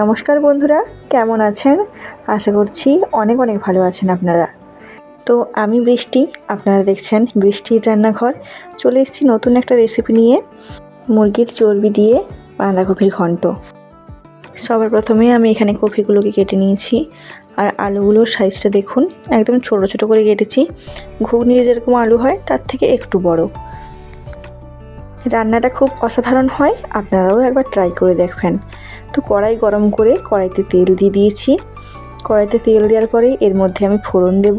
নমস্কার বন্ধুরা, কেমন আছেন? আশা করছি অনেক অনেক ভালো আছেন আপনারা। তো আমি বৃষ্টি, আপনারা দেখছেন বৃষ্টির রান্নাঘর। চলে এসেছি নতুন একটা রেসিপি নিয়ে, মুরগির চর্বি দিয়ে বাঁধাকপির ঘন্ট। সবার প্রথমে আমি এখানে কপিগুলোকে কেটে নিয়েছি, আর আলুগুলোর সাইজটা দেখুন, একদম ছোট ছোট করে কেটেছি। ঘুগনির যেরকম আলু হয়, তার থেকে একটু বড়। রান্নাটা খুব অসাধারণ হয়, আপনারাও একবার ট্রাই করে দেখবেন। তো কড়াই গরম করে কড়াইতে তেল দিয়ে দিয়েছি। কড়াইতে তেল দেওয়ার পরে এর মধ্যে আমি ফোড়ন দেব।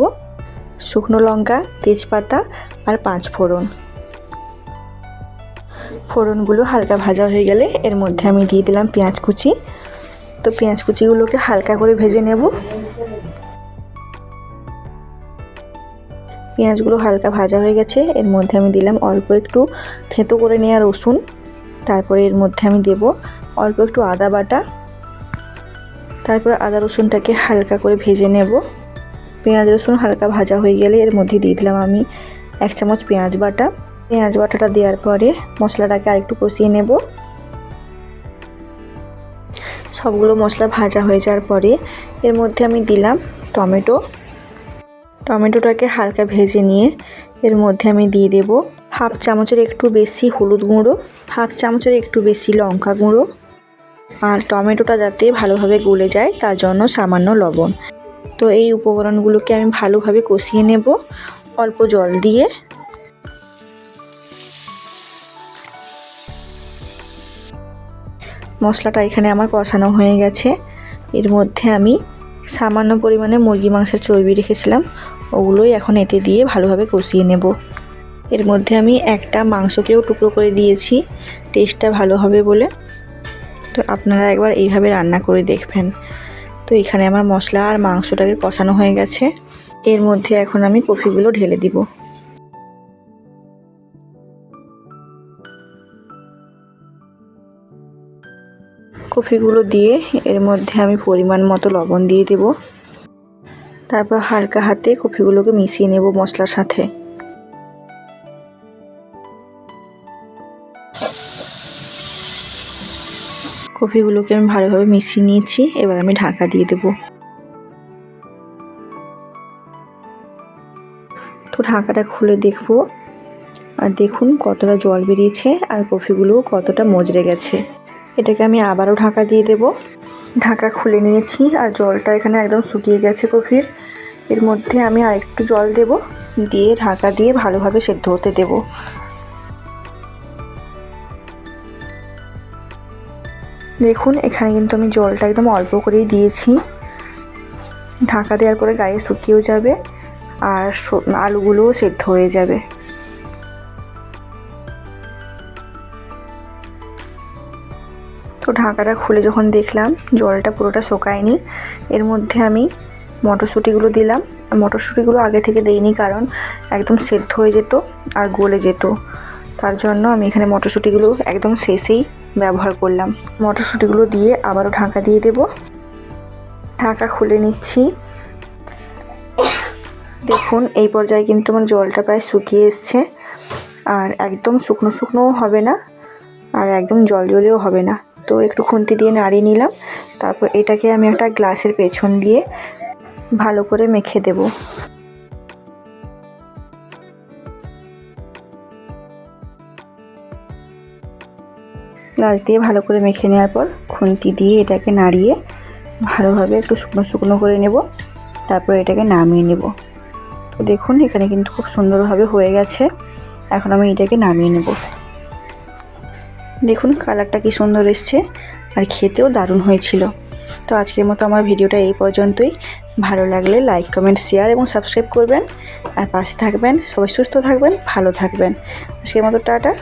শুকনো লঙ্কা, তেজপাতা আর পাঁচ ফোড়ন। ফোড়নগুলো হালকা ভাজা হয়ে গেলে এর মধ্যে আমি দিয়ে দিলাম পেঁয়াজ কুচি। তো পেঁয়াজ কুচিগুলোকে হালকা করে ভেজে নেব। পেঁয়াজগুলো হালকা ভাজা হয়ে গেছে। এর মধ্যে আমি দিলাম অল্প একটু থেঁতো করে নেওয়া রসুন। তারপরে এর মধ্যে আমি দেব অল্প একটু আদা বাটা, তারপর আদা রসুনটাকে হালকা করে ভেজে নেব। পেঁয়াজ রসুন হালকা ভাজা হয়ে গেলে এর মধ্যে দিয়ে দিলাম আমি এক চামচ পেঁয়াজ বাটা। পেঁয়াজ বাটাটা দেওয়ার পরে মশলাটাকে আরেকটু কষিয়ে নেব। সবগুলো মশলা ভাজা হয়ে যাওয়ার পরে এর মধ্যে আমি দিলাম টমেটো। টমেটোটাকে হালকা ভেজে নিয়ে এর মধ্যে আমি দিয়ে দেব হাফ চামচের একটু বেশি হলুদ গুঁড়ো, হাফ চামচের একটু বেশি লঙ্কা গুঁড়ো। আর টমেটোটা যাতে ভালোভাবে গলে যায়, তার জন্য সামান্য লবণ। তো এই উপকরণগুলোকে আমি ভালোভাবে কষিয়ে নেব, অল্প জল দিয়ে। মশলাটা এখানে আমার কষানো হয়ে গেছে। এর মধ্যে আমি সামান্য পরিমাণে মুরগি মাংসের চর্বি রেখেছিলাম। ওগুলোই এখন এতে দিয়ে ভালোভাবে কষিয়ে নেব। এর মধ্যে আমি একটা মাংসকেও টুকরো করে দিয়েছি, টেস্টটা ভালো হবে বলে। তো আপনারা একবার এইভাবে রান্না করে দেখবেন। তো এখানে আমার মশলা আর মাংসটাকে কষানো হয়ে গেছে। এর মধ্যে এখন আমি কফিগুলো ঢেলে দিব। কফিগুলো দিয়ে এর মধ্যে আমি পরিমাণ মতো লবণ দিয়ে দেব। তারপর হালকা হাতে কফিগুলোকে মিশিয়ে নেব মশলার সাথে। কফিগুলোকে আমি ভালোভাবে মিশিয়ে নিয়েছি। এবার আমি ঢাকা দিয়ে দেব। তো ঢাকাটা খুলে দেখব। আর দেখুন কতটা জল বেরিয়েছে আর কফিগুলো কতটা মজরে গেছে। এটাকে আমি আবারও ঢাকা দিয়ে দেব। ঢাকা খুলে নিয়েছি আর জলটা এখানে একদম শুকিয়ে গেছে কফির। এর মধ্যে আমি আরেকটু জল দেব। দিয়ে ঢাকা দিয়ে ভালোভাবে সেদ্ধ হতে দেব। দেখুন, এখানে কিন্তু আমি জলটা একদম অল্প করেই দিয়েছি। ঢাকা দেওয়ার পরে গায়ে শুকিয়েও যাবে আর আলুগুলোও সেদ্ধ হয়ে যাবে। তো ঢাকাটা খুলে যখন দেখলাম, জলটা পুরোটা শোকায়নি, এর মধ্যে আমি মটরশুঁটিগুলো দিলাম। মটরশুঁটিগুলো আগে থেকে দেইনি কারণ একদম সেদ্ধ হয়ে যেত আর গলে যেত। তার জন্য আমি এখানে মটরশুঁটিগুলো একদম শেষেই ব্যবহার করলাম। মটরশুঁটিগুলো দিয়ে আবারও ঢাকা দিয়ে দেব। ঢাকা খুলে নিচ্ছি। দেখুন, এই পর্যায়ে কিন্তু আমার জলটা প্রায় শুকিয়ে এসছে। আর একদম শুকনো শুকনোও হবে না, আর একদম জল জলেও হবে না। তো একটু খুন্তি দিয়ে নাড়িয়ে নিলাম। তারপর এটাকে আমি একটা গ্লাসের পেছন দিয়ে ভালো করে মেখে দেব। গ্লাস দিয়ে ভালো করে মেখে নেওয়ার পর খুন্তি দিয়ে এটাকে নাড়িয়ে ভালোভাবে একটু শুকনো শুকনো করে নেব। তারপর এটাকে নামিয়ে নেব। তো দেখুন, এখানে কিন্তু খুব সুন্দরভাবে হয়ে গেছে। এখন আমি এটাকে নামিয়ে নেব। দেখুন, কালারটা কি সুন্দর এসছে আর খেতেও দারুণ হয়েছিল। তো আজকের মতো আমার ভিডিওটা এই পর্যন্তই। ভালো লাগলে লাইক, কমেন্ট, শেয়ার এবং সাবস্ক্রাইব করবেন। আর পাশে থাকবেন, সবাই সুস্থ থাকবেন, ভালো থাকবেন। আজকের মতো টাটা।